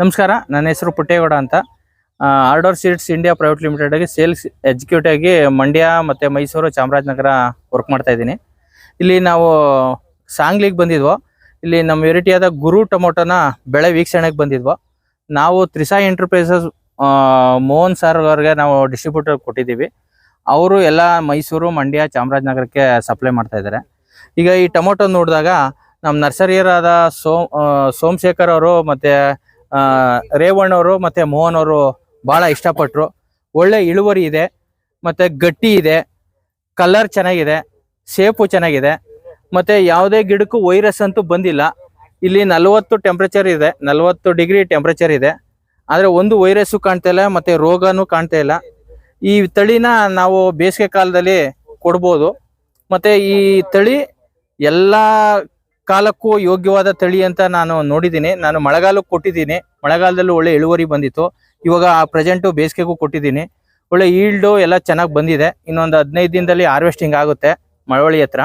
ನಮಸ್ಕಾರ, ನನ್ನ ಹೆಸರು ಪುಟ್ಟೇಗೌಡ ಅಂತ. ಆರ್ಡರ್ ಸೀಟ್ಸ್ ಇಂಡಿಯಾ ಪ್ರೈವೇಟ್ ಲಿಮಿಟೆಡಾಗಿ ಸೇಲ್ಸ್ ಎಕ್ಸಿಕ್ಯೂಟಿವ್ ಆಗಿ ಮಂಡ್ಯ ಮತ್ತು ಮೈಸೂರು ಚಾಮರಾಜನಗರ ವರ್ಕ್ ಮಾಡ್ತಾ ಇದ್ದೀನಿ. ಇಲ್ಲಿ ನಾವು ಸಾಂಗ್ಲಿಗೆ ಬಂದಿದ್ವು, ಇಲ್ಲಿ ನಮ್ಮ ವೆರೈಟಿಯಾದ ಗುರು ಟೊಮೊಟೋನ ಬೆಳೆ ವೀಕ್ಷಣೆಗೆ ಬಂದಿದ್ವು, ನಾವು ತ್ರಿಸಾ ಎಂಟರ್ಪ್ರೈಸಸ್ ಮೋಹನ್ ಸರ್ ಅವ್ರಿಗೆ ನಾವು ಡಿಸ್ಟ್ರಿಬ್ಯೂಟರ್ ಕೊಟ್ಟಿದ್ದೀವಿ. ಅವರು ಎಲ್ಲ ಮೈಸೂರು, ಮಂಡ್ಯ, ಚಾಮರಾಜನಗರಕ್ಕೆ ಸಪ್ಲೈ ಮಾಡ್ತಾ ಇದ್ದಾರೆ. ಈಗ ಈ ಟೊಮೊಟೊ ನೋಡಿದಾಗ ನಮ್ಮ ನರ್ಸರಿಯರಾದ ಸೋಮ್ ಸೋಮಶೇಖರ್ ಅವರು ಮತ್ತು ರೇವಣ್ಣ ಅವರು ಮತ್ತು ಮೋಹನ್ ಅವರು ಭಾಳ ಇಷ್ಟಪಟ್ಟರು ಒಳ್ಳೆ ಇಳುವರಿ ಇದೆ, ಮತ್ತು ಗಟ್ಟಿ ಇದೆ ಕಲರ್ ಚೆನ್ನಾಗಿದೆ ಶೇಪು ಚೆನ್ನಾಗಿದೆ. ಮತ್ತು ಯಾವುದೇ ಗಿಡಕ್ಕೂ ವೈರಸ್ ಅಂತೂ ಬಂದಿಲ್ಲ. ಇಲ್ಲಿ ನಲವತ್ತು ಟೆಂಪ್ರೇಚರ್ ಇದೆ, ನಲವತ್ತು ಡಿಗ್ರಿ ಟೆಂಪ್ರೇಚರ್ ಇದೆ. ಆದರೆ ಒಂದು ವೈರಸ್ಸು ಕಾಣ್ತಾ ಇಲ್ಲ, ಮತ್ತು ರೋಗನೂ ಕಾಣ್ತಾ ಇಲ್ಲ. ಈ ತಳಿನ ನಾವು ಬೇಸಿಗೆ ಕಾಲದಲ್ಲಿ ಕೊಡ್ಬೋದು. ಮತ್ತು ಈ ತಳಿ ಎಲ್ಲ ಕಾಲಕ್ಕೂ ಯೋಗ್ಯವಾದ ತಳಿ ಅಂತ ನಾನು ನೋಡಿದ್ದೀನಿ. ನಾನು ಮಳೆಗಾಲಕ್ಕೆ ಕೊಟ್ಟಿದ್ದೀನಿ. ಮಳೆಗಾಲದಲ್ಲೂ ಒಳ್ಳೆ ಇಳುವರಿ ಬಂದಿತ್ತು. ಇವಾಗ ಪ್ರೆಸೆಂಟು ಬೇಸಿಗೆಗೂ ಕೊಟ್ಟಿದ್ದೀನಿ. ಒಳ್ಳೆ ಈಲ್ಡು ಎಲ್ಲ ಚೆನ್ನಾಗಿ ಬಂದಿದೆ. ಇನ್ನೊಂದು ಹದಿನೈದು ದಿನದಲ್ಲಿ ಹಾರ್ವೆಸ್ಟಿಂಗ್ ಆಗುತ್ತೆ ಮಳವಳ್ಳಿ ಹತ್ರ.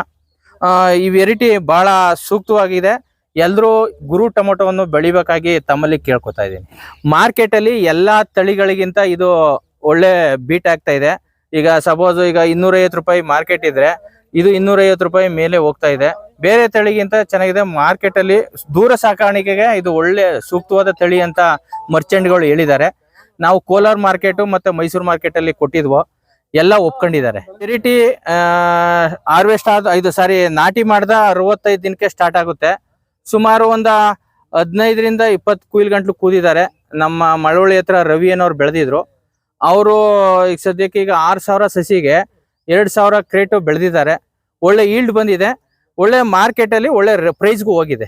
ಈ ವೆರೈಟಿ ಬಹಳ ಸೂಕ್ತವಾಗಿದೆ. ಎಲ್ಲರೂ ಗುರು ಟೊಮೊಟೊವನ್ನು ಬೆಳಿಬೇಕಾಗಿ ತಮ್ಮಲ್ಲಿ ಕೇಳ್ಕೊತಾ ಇದ್ದೀನಿ. ಮಾರ್ಕೆಟಲ್ಲಿ ಎಲ್ಲ ತಳಿಗಳಿಗಿಂತ ಇದು ಒಳ್ಳೆ ಬೀಟ್ ಆಗ್ತಾ ಇದೆ. ಈಗ ಸಪೋಸ್ ಈಗ ಇನ್ನೂರೈವತ್ತು ರೂಪಾಯಿ ಮಾರ್ಕೆಟ್ ಇದ್ರೆ, ಇದು ಇನ್ನೂರೈವತ್ತು ರೂಪಾಯಿ ಮೇಲೆ ಹೋಗ್ತಾ ಇದೆ. ಬೇರೆ ತಳಿಗಿಂತ ಚೆನ್ನಾಗಿದೆ. ಮಾರ್ಕೆಟ್ ಅಲ್ಲಿ ದೂರ ಸಾಕಾಣಿಕೆಗೆ ಇದು ಒಳ್ಳೆ ಸೂಕ್ತವಾದ ತಳಿ ಅಂತ ಮರ್ಚೆಂಟ್ಗಳು ಹೇಳಿದ್ದಾರೆ. ನಾವು ಕೋಲಾರ ಮಾರ್ಕೆಟು ಮತ್ತೆ ಮೈಸೂರು ಮಾರ್ಕೆಟ್ ಅಲ್ಲಿ ಕೊಟ್ಟಿದ್ವು, ಎಲ್ಲ ಒಪ್ಕೊಂಡಿದ್ದಾರೆ. ವೆರೈಟಿ ಹಾರ್ವೆಸ್ಟ್ ಆದ ಇದು ಸಾರಿ ನಾಟಿ ಮಾಡ್ದ ಅರವತ್ತೈದು ದಿನಕ್ಕೆ ಸ್ಟಾರ್ಟ್ ಆಗುತ್ತೆ. ಸುಮಾರು ಒಂದ ಹದಿನೈದರಿಂದ ಇಪ್ಪತ್ತು ಕುಯಿಲ್ ಗಂಟ್ಲು ಕೂದಿದ್ದಾರೆ. ನಮ್ಮ ಮಳವಳ್ಳಿ ಹತ್ರ ರವಿ ಅನ್ನೋರು ಬೆಳೆದಿದ್ರು. ಅವರು ಈಗ ಸದ್ಯಕ್ಕೆ ಈಗ ಆರು ಸಾವಿರ ಸಸಿಗೆ ಎರಡು ಸಾವಿರ ಕ್ರೇಟು ಬೆಳೆದಿದ್ದಾರೆ. ಒಳ್ಳೆ ಈಲ್ಡ್ ಬಂದಿದೆ. ಒಳ್ಳೆ ಮಾರ್ಕೆಟ್ ಅಲ್ಲಿ ಒಳ್ಳೆ ಪ್ರೈಸ್ಗೂ ಹೋಗಿದೆ.